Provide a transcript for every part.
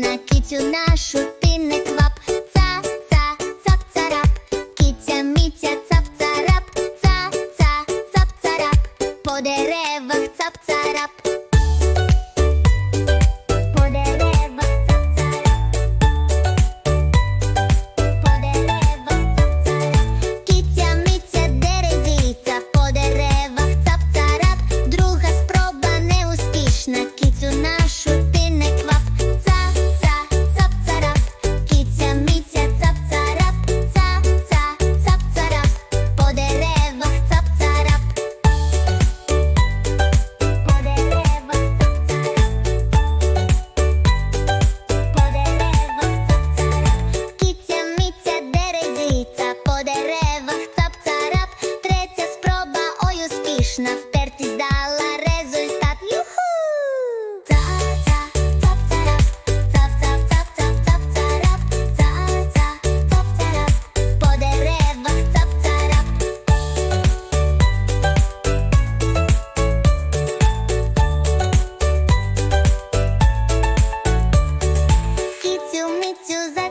на кицю нашу ти не квап, ца, ца, цап, царап, киця міця, цап, царап, ца, ца, цап, царап, по деревах цап, царап.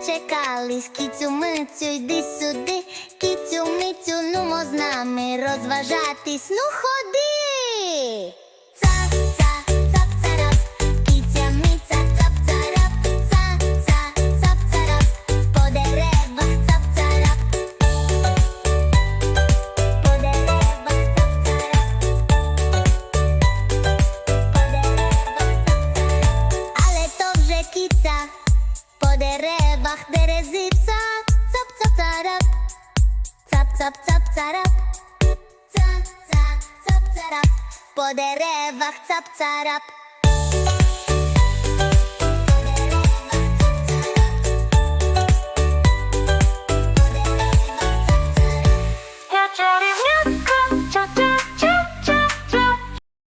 зачекались, кіцю мицю, йди сюди, кіцю мицю, нумо з нами розважатись, ну ходи. cap, cap, carap Ca, ca, cap, carap Po derewach cap, carap